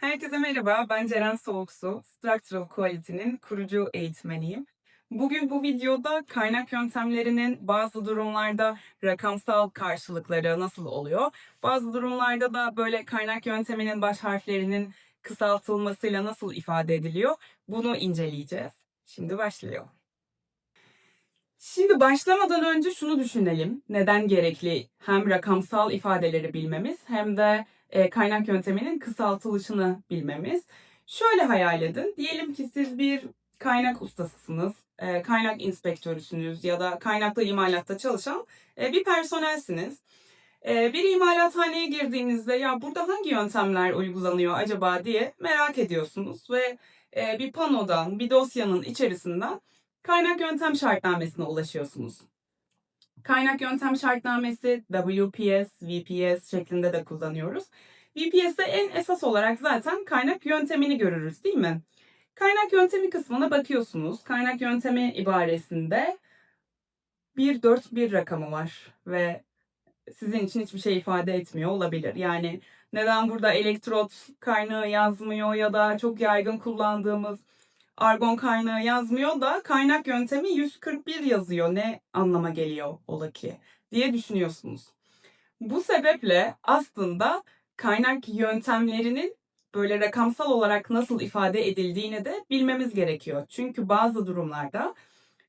Herkese merhaba, ben Ceren Soğuksu, Structural Quality'nin kurucu eğitmeniyim. Bugün bu videoda kaynak yöntemlerinin bazı durumlarda rakamsal karşılıkları nasıl oluyor, bazı durumlarda da böyle kaynak yönteminin baş harflerinin kısaltılmasıyla nasıl ifade ediliyor, bunu inceleyeceğiz. Şimdi başlıyor. Şimdi başlamadan önce şunu düşünelim. Neden gerekli hem rakamsal ifadeleri bilmemiz hem de e, kaynak yönteminin kısaltılışını bilmemiz. Şöyle hayal edin. Diyelim ki siz bir kaynak ustasısınız, e, kaynak inspektörüsünüz ya da kaynaklı imalatta çalışan e, bir personelsiniz. E, bir imalathaneye girdiğinizde ya burada hangi yöntemler uygulanıyor acaba diye merak ediyorsunuz ve bir panodan, bir dosyanın içerisinden kaynak yöntem şartnamesine ulaşıyorsunuz. Kaynak yöntem şartnamesi WPS, VPS şeklinde de kullanıyoruz. VPS'de en esas olarak zaten kaynak yöntemini görürüz değil mi? Kaynak yöntemi kısmına bakıyorsunuz. Kaynak yöntemi ibaresinde 141 rakamı var ve sizin için hiçbir şey ifade etmiyor olabilir. Yani neden burada elektrot kaynağı yazmıyor ya da çok yaygın kullandığımız argon kaynağı yazmıyor da kaynak yöntemi 141 yazıyor. Ne anlama geliyor ola ki diye düşünüyorsunuz. Bu sebeple aslında kaynak yöntemlerinin böyle rakamsal olarak nasıl ifade edildiğini de bilmemiz gerekiyor. Çünkü bazı durumlarda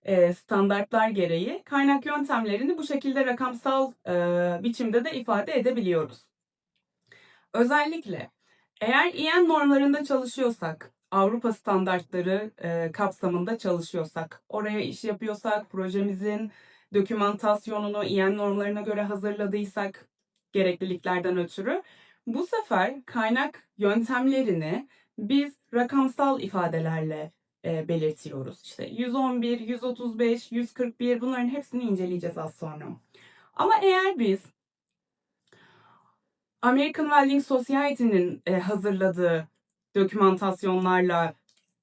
e, standartlar gereği kaynak yöntemlerini bu şekilde rakamsal e, biçimde de ifade edebiliyoruz. Özellikle eğer EN normlarında çalışıyorsak, Avrupa standartları e, kapsamında çalışıyorsak, oraya iş yapıyorsak, projemizin dokümantasyonunu EN normlarına göre hazırladıysak gerekliliklerden ötürü bu sefer kaynak yöntemlerini biz rakamsal ifadelerle e, belirtiyoruz. İşte 111, 135, 141 bunların hepsini inceleyeceğiz az sonra. Ama eğer biz American Welding Society'nin e, hazırladığı dokümantasyonlarla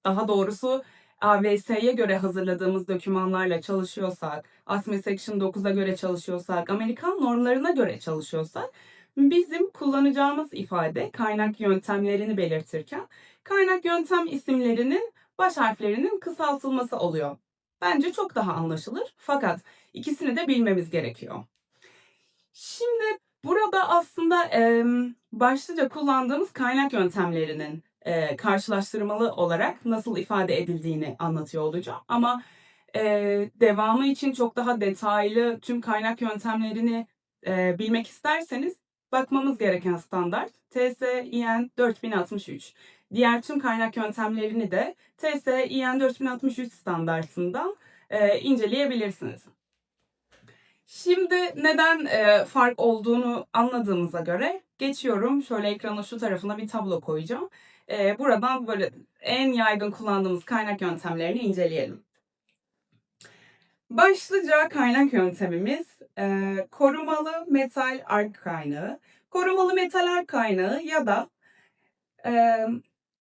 daha doğrusu AVS'ye göre hazırladığımız dokümanlarla çalışıyorsak, ASME Section 9'a göre çalışıyorsak, Amerikan normlarına göre çalışıyorsak bizim kullanacağımız ifade kaynak yöntemlerini belirtirken kaynak yöntem isimlerinin baş harflerinin kısaltılması oluyor. Bence çok daha anlaşılır fakat ikisini de bilmemiz gerekiyor. Şimdi burada aslında e, başlıca kullandığımız kaynak yöntemlerinin e, karşılaştırmalı olarak nasıl ifade edildiğini anlatıyor olacağım. Ama e, devamı için çok daha detaylı tüm kaynak yöntemlerini e, bilmek isterseniz bakmamız gereken standart TSIN 4063. Diğer tüm kaynak yöntemlerini de TSIN 4063 standartından e, inceleyebilirsiniz. Şimdi neden e, fark olduğunu anladığımıza göre geçiyorum. Şöyle ekranın şu tarafına bir tablo koyacağım. E, buradan böyle en yaygın kullandığımız kaynak yöntemlerini inceleyelim. Başlıca kaynak yöntemimiz e, korumalı metal ark kaynağı. Korumalı metal ark kaynağı ya da e,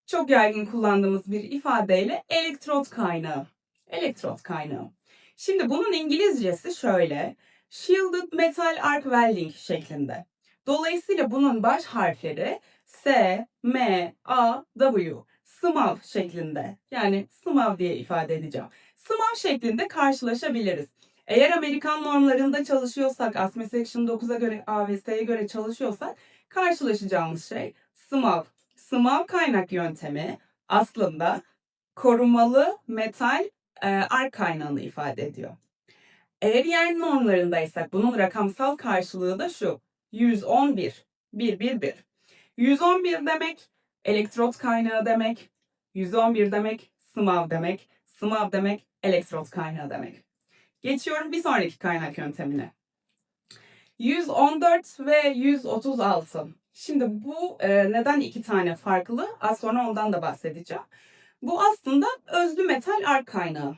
çok yaygın kullandığımız bir ifadeyle elektrot kaynağı. Elektrot kaynağı. Şimdi bunun İngilizcesi şöyle. Shielded Metal Arc Welding şeklinde. Dolayısıyla bunun baş harfleri S, M, A, W. SMAV şeklinde. Yani SMAV diye ifade edeceğim. SMAV şeklinde karşılaşabiliriz. Eğer Amerikan normlarında çalışıyorsak, ASME Section 9'a göre, AVS'ye göre çalışıyorsak karşılaşacağımız şey SMAV. SMAV kaynak yöntemi aslında korumalı metal e, ark kaynağını ifade ediyor. Eğer yer normlarındaysak bunun rakamsal karşılığı da şu. 111. 111. 111 demek elektrot kaynağı demek. 111 demek SMAV demek. SMAV demek elektrot kaynağı demek. Geçiyorum bir sonraki kaynak yöntemine. 114 ve 136. Şimdi bu e, neden iki tane farklı? Az sonra ondan da bahsedeceğim. Bu aslında özlü metal ark kaynağı.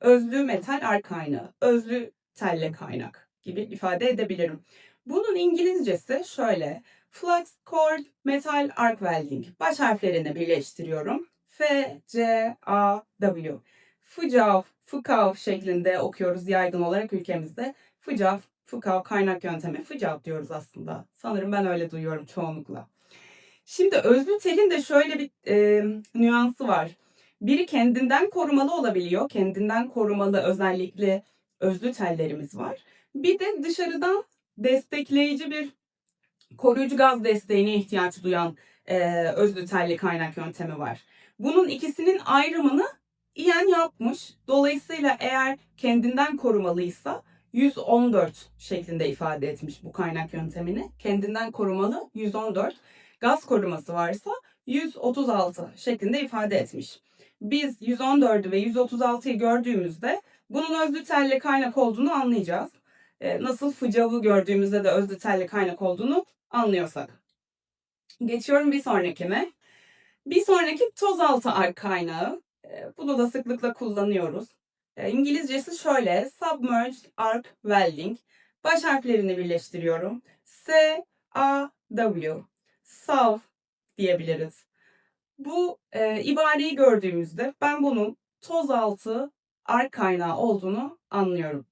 Özlü metal ark kaynağı. Özlü telle kaynak gibi ifade edebilirim. Bunun İngilizcesi şöyle. Flux Cord Metal Arc Welding. Baş harflerini birleştiriyorum. F, C, A, W. FUCAV, FUCAV şeklinde okuyoruz yaygın olarak ülkemizde. FUCAV, FUCAV kaynak yöntemi. FUCAV diyoruz aslında. Sanırım ben öyle duyuyorum çoğunlukla. Şimdi özlü telin de şöyle bir e, nüansı var. Biri kendinden korumalı olabiliyor. Kendinden korumalı özellikle özlü tellerimiz var. Bir de dışarıdan destekleyici bir koruyucu gaz desteğine ihtiyaç duyan e, özlü telli kaynak yöntemi var. Bunun ikisinin ayrımını İyen yapmış. Dolayısıyla eğer kendinden korumalıysa 114 şeklinde ifade etmiş bu kaynak yöntemini. Kendinden korumalı 114. Gaz koruması varsa 136 şeklinde ifade etmiş. Biz 114'ü ve 136'yı gördüğümüzde bunun özlü telli kaynak olduğunu anlayacağız. Ee, nasıl fıcavı gördüğümüzde de telli kaynak olduğunu anlıyorsak. Geçiyorum bir sonrakine. Bir sonraki toz altı ark kaynağı. Ee, Bunu da sıklıkla kullanıyoruz. Ee, İngilizcesi şöyle. Submerged Arc Welding. Baş harflerini birleştiriyorum. S, A, W. Sav diyebiliriz. Bu e, ibareyi gördüğümüzde ben bunun toz altı ark kaynağı olduğunu anlıyorum.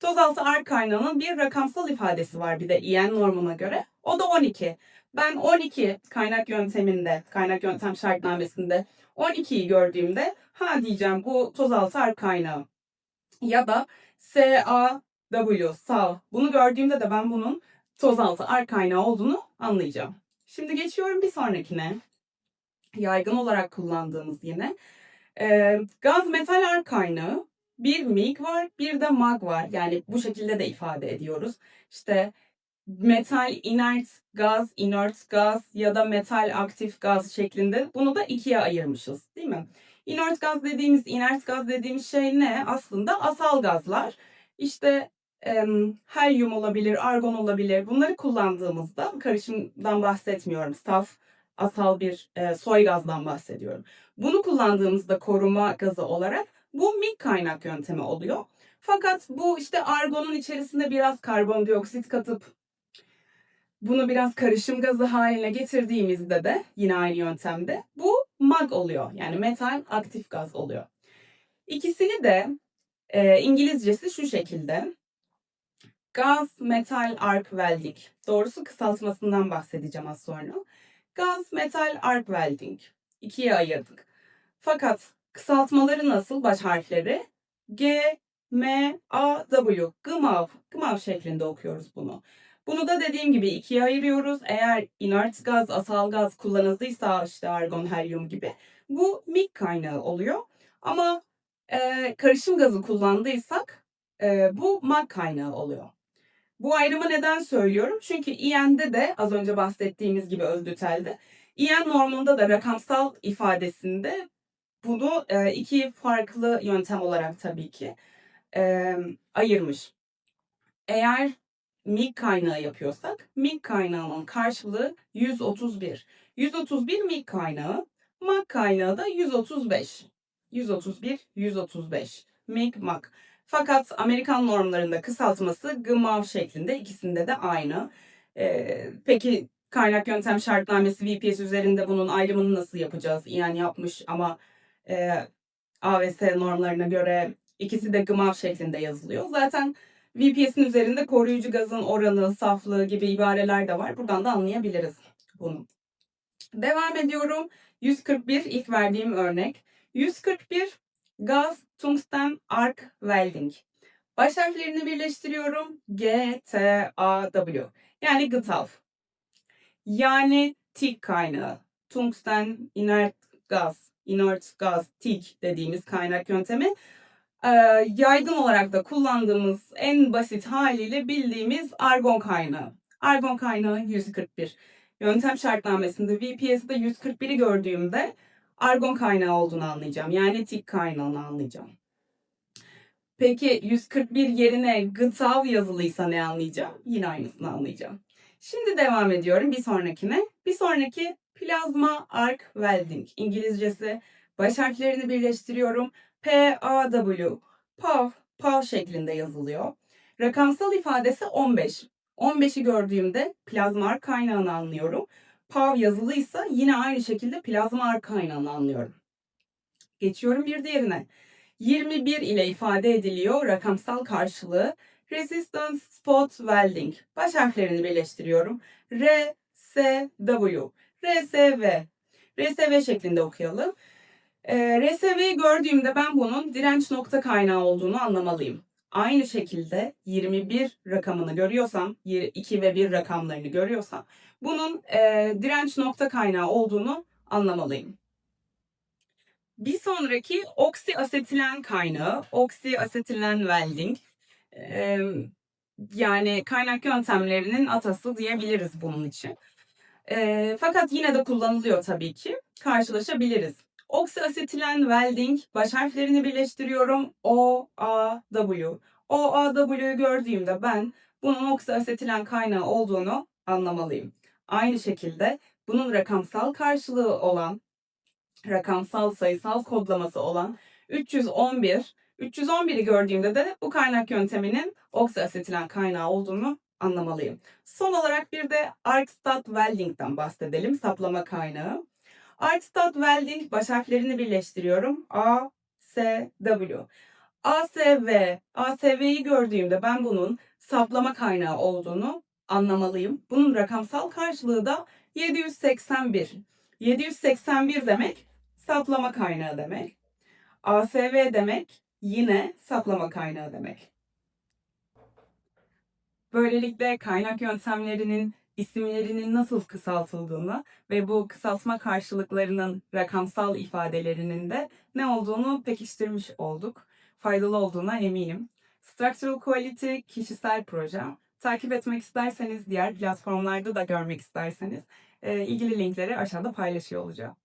Toz altı ark kaynağının bir rakamsal ifadesi var bir de IN normuna göre. O da 12. Ben 12 kaynak yönteminde, kaynak yöntem şartnamesinde 12'yi gördüğümde ha diyeceğim bu toz altı ark kaynağı. Ya da SAW, SAW. Bunu gördüğümde de ben bunun toz altı ark kaynağı olduğunu anlayacağım. Şimdi geçiyorum bir sonrakine. Yaygın olarak kullandığımız yine. Ee, gaz metal ark kaynağı. Bir MIG var, bir de MAG var. Yani bu şekilde de ifade ediyoruz. İşte metal inert gaz, inert gaz ya da metal aktif gaz şeklinde bunu da ikiye ayırmışız değil mi? Inert gaz dediğimiz, inert gaz dediğimiz şey ne? Aslında asal gazlar. İşte em, helyum olabilir, argon olabilir. Bunları kullandığımızda karışımdan bahsetmiyorum. Saf, asal bir e, soy gazdan bahsediyorum. Bunu kullandığımızda koruma gazı olarak bu MIG kaynak yöntemi oluyor. Fakat bu işte argonun içerisinde biraz karbondioksit katıp bunu biraz karışım gazı haline getirdiğimizde de yine aynı yöntemde bu MAG oluyor. Yani metal aktif gaz oluyor. İkisini de e, İngilizcesi şu şekilde. Gaz Metal Arc Welding. Doğrusu kısaltmasından bahsedeceğim az sonra. Gaz Metal Arc Welding. İkiye ayırdık. Fakat kısaltmaları nasıl baş harfleri? G, M, A, W. GMAV. GMAV şeklinde okuyoruz bunu. Bunu da dediğim gibi ikiye ayırıyoruz. Eğer inert gaz, asal gaz kullanıldıysa işte argon, helyum gibi bu MIG kaynağı oluyor. Ama e, karışım gazı kullandıysak e, bu MAG kaynağı oluyor. Bu ayrımı neden söylüyorum? Çünkü IN'de de az önce bahsettiğimiz gibi özdütelde IN normunda da rakamsal ifadesinde bunu e, iki farklı yöntem olarak tabii ki e, ayırmış. Eğer MIG kaynağı yapıyorsak MIG kaynağının karşılığı 131. 131 MIG kaynağı, MAG kaynağı da 135. 131, 135. MIG, MAG. Fakat Amerikan normlarında kısaltması GMAV şeklinde ikisinde de aynı. Ee, peki kaynak yöntem şartnamesi VPS üzerinde bunun ayrımını nasıl yapacağız? Yani yapmış ama e, AVS normlarına göre ikisi de GMAV şeklinde yazılıyor. Zaten VPS'in üzerinde koruyucu gazın oranı, saflığı gibi ibareler de var. Buradan da anlayabiliriz bunu. Devam ediyorum. 141 ilk verdiğim örnek. 141 gaz tungsten arc welding. Baş harflerini birleştiriyorum. G, T, A, W. Yani GTAW. Yani TIG kaynağı. Tungsten inert gaz, inert gaz, TIG dediğimiz kaynak yöntemi e, yaygın olarak da kullandığımız en basit haliyle bildiğimiz argon kaynağı. Argon kaynağı 141. Yöntem şartnamesinde VPS'de 141'i gördüğümde argon kaynağı olduğunu anlayacağım. Yani tik kaynağını anlayacağım. Peki 141 yerine gıtav yazılıysa ne anlayacağım? Yine aynısını anlayacağım. Şimdi devam ediyorum bir sonrakine. Bir sonraki plazma arc welding. İngilizcesi baş harflerini birleştiriyorum. P-A-W, PAV, PAV şeklinde yazılıyor. Rakamsal ifadesi 15. 15'i gördüğümde plazma kaynağını anlıyorum. PAV yazılıysa yine aynı şekilde plazma kaynağını anlıyorum. Geçiyorum bir diğerine. 21 ile ifade ediliyor rakamsal karşılığı. Resistance Spot Welding. Baş harflerini birleştiriyorum. R, S, W. RSV. RSV şeklinde okuyalım. Ee, RSV'yi gördüğümde ben bunun direnç nokta kaynağı olduğunu anlamalıyım. Aynı şekilde 21 rakamını görüyorsam, 2 ve 1 rakamlarını görüyorsam bunun e, direnç nokta kaynağı olduğunu anlamalıyım. Bir sonraki oksiasetilen kaynağı, oksiasetilen welding. Ee, yani kaynak yöntemlerinin atası diyebiliriz bunun için. Ee, fakat yine de kullanılıyor tabii ki. Karşılaşabiliriz. Oksiasetilen welding baş harflerini birleştiriyorum. O, A, W. O, A, W'yu gördüğümde ben bunun oksiasetilen kaynağı olduğunu anlamalıyım. Aynı şekilde bunun rakamsal karşılığı olan, rakamsal sayısal kodlaması olan 311, 311'i gördüğümde de bu kaynak yönteminin oksiasetilen kaynağı olduğunu anlamalıyım. Son olarak bir de Arkstat Welding'den bahsedelim. Saplama kaynağı. Arkstat Welding baş harflerini birleştiriyorum. A, S, W. ASV, ASV'yi gördüğümde ben bunun saplama kaynağı olduğunu anlamalıyım. Bunun rakamsal karşılığı da 781. 781 demek saplama kaynağı demek. ASV demek yine saplama kaynağı demek. Böylelikle kaynak yöntemlerinin isimlerinin nasıl kısaltıldığını ve bu kısaltma karşılıklarının rakamsal ifadelerinin de ne olduğunu pekiştirmiş olduk. Faydalı olduğuna eminim. Structural Quality kişisel proje. Takip etmek isterseniz, diğer platformlarda da görmek isterseniz ilgili linkleri aşağıda paylaşıyor olacağım.